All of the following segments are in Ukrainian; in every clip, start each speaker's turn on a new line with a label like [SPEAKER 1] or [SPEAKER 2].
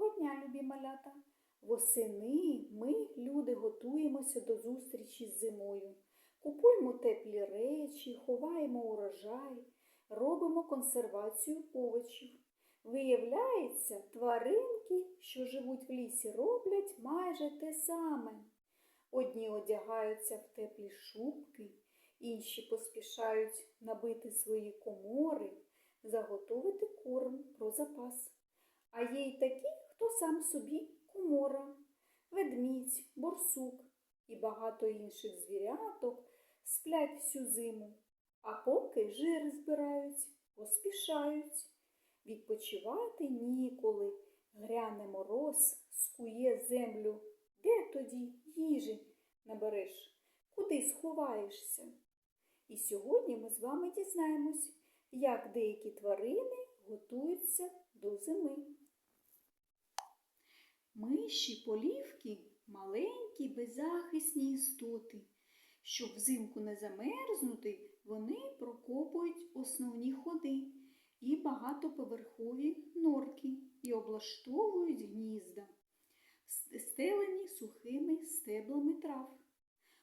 [SPEAKER 1] Доброго дня, любі малята! Восени ми, люди, готуємося до зустрічі з зимою. Купуємо теплі речі, ховаємо урожай, робимо консервацію овочів. Виявляється, тваринки, що живуть в лісі, роблять майже те саме. Одні одягаються в теплі шубки, інші поспішають набити свої комори, заготовити корм про запас. А є й такі, хто сам собі комора, ведмідь, борсук і багато інших звіряток сплять всю зиму, а поки жир збирають, поспішають. Відпочивати ніколи, гряне мороз, скує землю. Де тоді їжі набереш? Куди сховаєшся? І сьогодні ми з вами дізнаємось, як деякі тварини готуються до зими. Миші полівки маленькі беззахисні істоти. Щоб взимку не замерзнути, вони прокопують основні ходи і багатоповерхові норки і облаштовують гнізда, стелені сухими стеблами трав.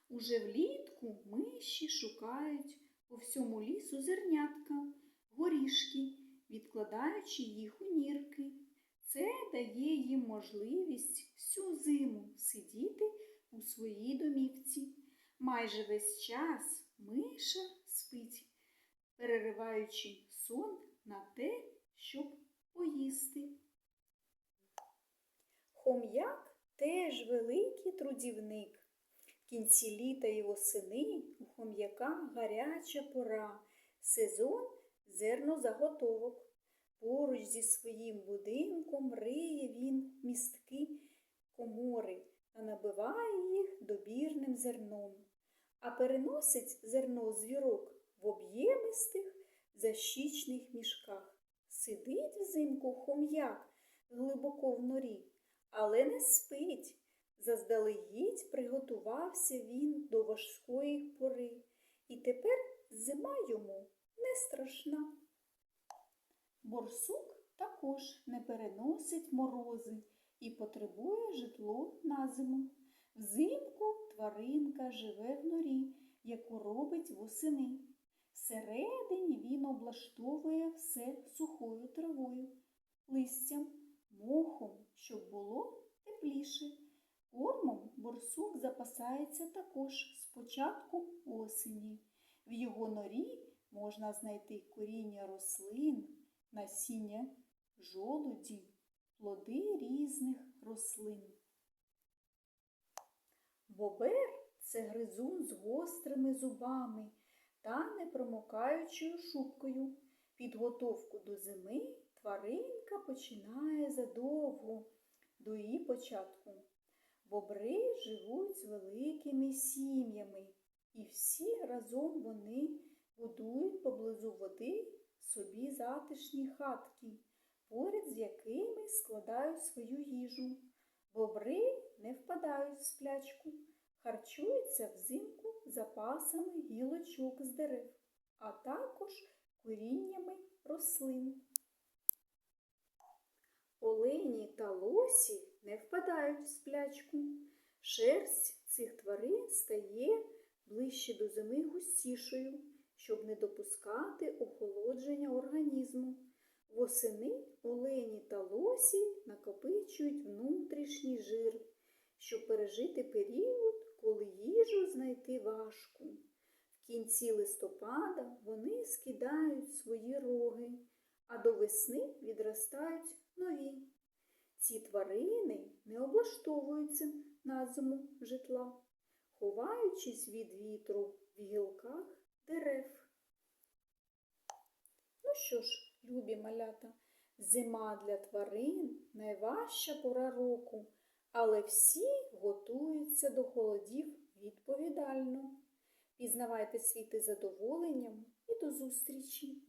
[SPEAKER 1] Уже влітку миші шукають по всьому лісу зернятка, горішки, відкладаючи їх у нірки. Це дає їм можливість всю зиму сидіти у своїй домівці. Майже весь час миша спить, перериваючи сон на те, щоб поїсти. Хом'як теж великий трудівник. В кінці літа і восени у хом'яка гаряча пора, сезон зернозаготовок. Поруч зі своїм будинком риє він містки комори та набиває їх добірним зерном, а переносить зерно з вірок в об'ємистих защічних мішках. Сидить взимку хом'як глибоко в норі, але не спить. Заздалегідь приготувався він до важкої пори, і тепер зима йому не страшна. Борсук також не переносить морози і потребує житло на зиму. Взимку тваринка живе в норі, яку робить восени. Всередині він облаштовує все сухою травою, листям, мохом, щоб було тепліше. Кормом борсук запасається також з початку осені. В його норі можна знайти коріння рослин насіння жолуді, плоди різних рослин. Бобер це гризун з гострими зубами та непромокаючою шубкою. Підготовку до зими тваринка починає задовго до її початку. Бобри живуть з великими сім'ями, і всі разом вони будують поблизу води собі затишні хатки, поряд з якими складають свою їжу. Бобри не впадають в сплячку, харчуються взимку запасами гілочок з дерев, а також коріннями рослин. Олені та лосі не впадають в сплячку. Шерсть цих тварин стає ближче до зими густішою щоб не допускати охолодження організму. Восени олені та лосі накопичують внутрішній жир, щоб пережити період, коли їжу знайти важко. В кінці листопада вони скидають свої роги, а до весни відростають нові. Ці тварини не облаштовуються на зиму житла, ховаючись від вітру в гілках дерев. Ну що ж, любі малята, зима для тварин найважча пора року, але всі готуються до холодів відповідально. Пізнавайте світи задоволенням і до зустрічі!